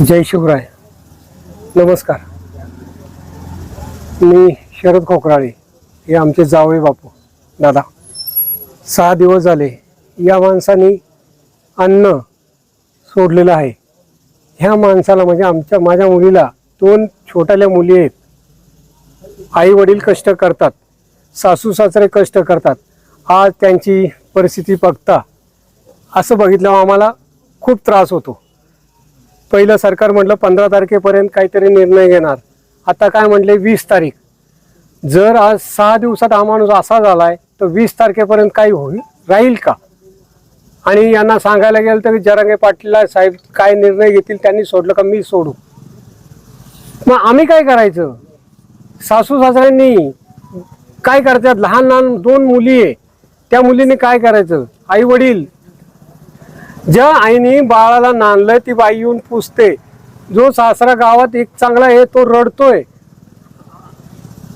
जय शिवराय. नमस्कार. मी शरद खोकराळे हे आमचे जावळे बापू. दादा सहा दिवस झाले या माणसाने अन्न सोडलेलं आहे. ह्या माणसाला म्हणजे आमच्या माझ्या मुलीला दोन छोट्याल्या मुली आहेत. आई वडील कष्ट करतात सासू सासरे कष्ट करतात. आज त्यांची परिस्थिती बघता असं बघितल्यावर आम्हाला खूप त्रास होतो. पहिलं सरकार म्हटलं पंधरा तारखेपर्यंत काहीतरी निर्णय घेणार. आता काय म्हटले? वीस तारीख. जर आज सहा दिवसात हा माणूस असा झालाय तर वीस तारखेपर्यंत काही होईल राहील का? आणि यांना सांगायला गेलं तर जरांगे पाटील साहेब काय निर्णय घेतील त्यांनी सोडलं का मी सोडू? मग आम्ही काय करायचं? सासू सासऱ्यांनी काय करतात? लहान लहान दोन मुली आहे. त्या मुलीने काय करायचं? आई वडील ज्या आईने बाळाला नांदलं ती बाई येऊन पुसते. जो सासरा गावात एक चांगला आहे तो रडतोय.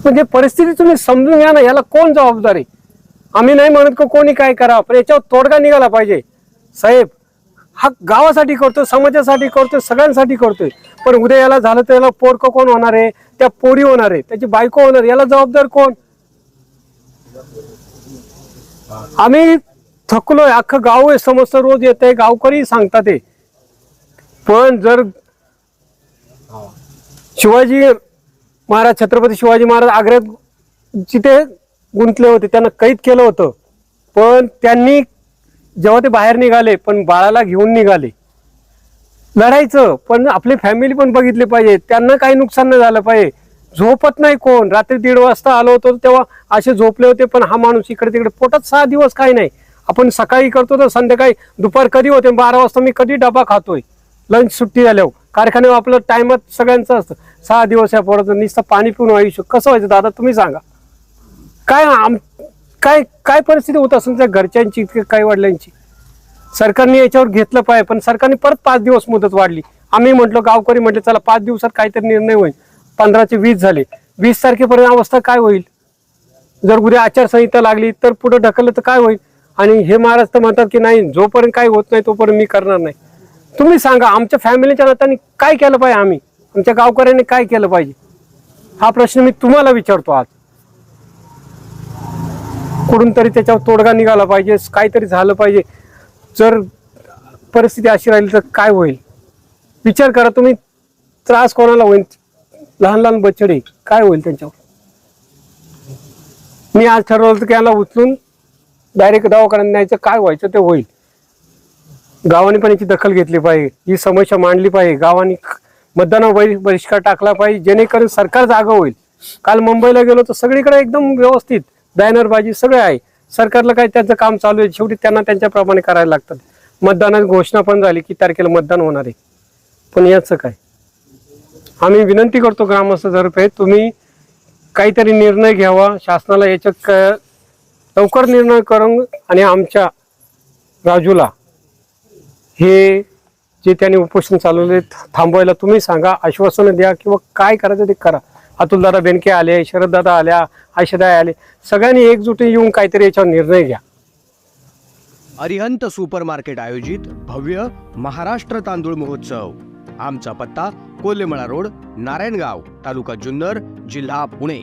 म्हणजे परिस्थिती तुम्ही समजून घ्या ना याला कोण जबाबदार आहे? आम्ही नाही म्हणत का कोणी काय करा पण याच्यावर तोडगा निघाला पाहिजे. साहेब हा गावासाठी करतोय समाजासाठी करतोय सगळ्यांसाठी करतोय. पण उद्या याला झालं तर याला पोरकं कोण होणार आहे? त्या पोरी होणार आहे त्याची बायको होणार याला जबाबदार कोण? आम्ही थकलोय अख्खं गाव आहे समस्त रोज येत आहे गावकरी सांगतात ते पण जर शिवाजी महाराज छत्रपती शिवाजी महाराज आग्र्यात जिथे गुंतले होते त्यांना कैद केलं होतं. पण त्यांनी जेव्हा ते बाहेर निघाले पण बाळाला घेऊन निघाले. लढायचं पण आपली फॅमिली पण बघितली पाहिजे. त्यांना काही नुकसान नाही झालं पाहिजे. झोपत नाही कोण. रात्री दीड वाजता आलो होतो तेव्हा असे झोपले होते पण हा माणूस इकडे तिकडे पोटात सहा दिवस काही नाही. आपण सकाळी करतो तर संध्याकाळी दुपार कधी होते? बारा वाजता मी कधी डबा खातोय? लंच सुट्टी झाल्यावर. कारखान्यावर आपलं टायमात सगळ्यांचं असतं. सहा दिवस या पोराचं नुसतं पाणी पिऊन आयुष्य कसं व्हायचं दादा तुम्ही सांगा. काय आम काय काय परिस्थिती होत असेल त्या घरच्यांची काही काय वडिलांची? सरकारने याच्यावर घेतलं पाहिजे पण सरकारने परत पाच दिवस मुदत वाढली. आम्ही म्हटलो गावकरी म्हटले चला पाच दिवसात काहीतरी निर्णय होईल. पंधराचे वीस झाले. वीस तारखेपर्यंत अवस्था काय होईल? जर उद्या आचारसंहिता लागली तर पुढे ढकललं तर काय होईल? आणि हे महाराज तर म्हणतात की नाही जोपर्यंत काही होत नाही तोपर्यंत मी करणार नाही. तुम्ही सांगा आमच्या फॅमिलीच्या नात्याने काय केलं पाहिजे आम्ही? आमच्या गावकऱ्यांनी काय केलं पाहिजे? हा प्रश्न मी तुम्हाला विचारतो आज. कुठून तरी त्याच्यावर तोडगा निघाला पाहिजे काहीतरी झालं पाहिजे. जर परिस्थिती अशी राहिली तर काय होईल? विचार करा तुम्ही त्रास कोणाला होईल? लहान लहान बछडे काय होईल त्यांच्यावर? मी आज ठरवलं की याला उचलून डायरेक्ट दवाखान्यात न्यायचं काय व्हायचं ते होईल. गावाने पण याची दखल घेतली पाहिजे. ही समस्या मांडली पाहिजे. गावाने मतदानावर बहिष्कार टाकला पाहिजे. जेणेकरून सरकार जागा होईल. काल मुंबईला गेलो तर सगळीकडे एकदम व्यवस्थित बॅनरबाजी सगळे आहे. सरकारला काय त्यांचं काम चालू आहे. शेवटी त्यांना त्यांच्याप्रमाणे करायला लागतात. मतदानाची घोषणा पण झाली की तारखेला मतदान होणार आहे. पण याचं काय? आम्ही विनंती करतो ग्रामस्थातर्फे तुम्ही काहीतरी निर्णय घ्यावा. शासनाला याच्यात क- लवकर निर्णय करून आणि आमच्या राजूला हे जे त्यांनी उपोषण चालवले थांबवायला तुम्ही सांगा आश्वासनं द्या किंवा काय करायचं ते करा. अतुलदादा बेनके आले शरददादा आल्या आयशादाय आले सगळ्यांनी एकजुटी येऊन काहीतरी याच्यावर निर्णय घ्या. अरिहंत सुपर मार्केट आयोजित भव्य महाराष्ट्र तांदूळ महोत्सव. आमचा पत्ता कोल्हेमळा रोड नारायणगाव तालुका जुन्नर जिल्हा पुणे.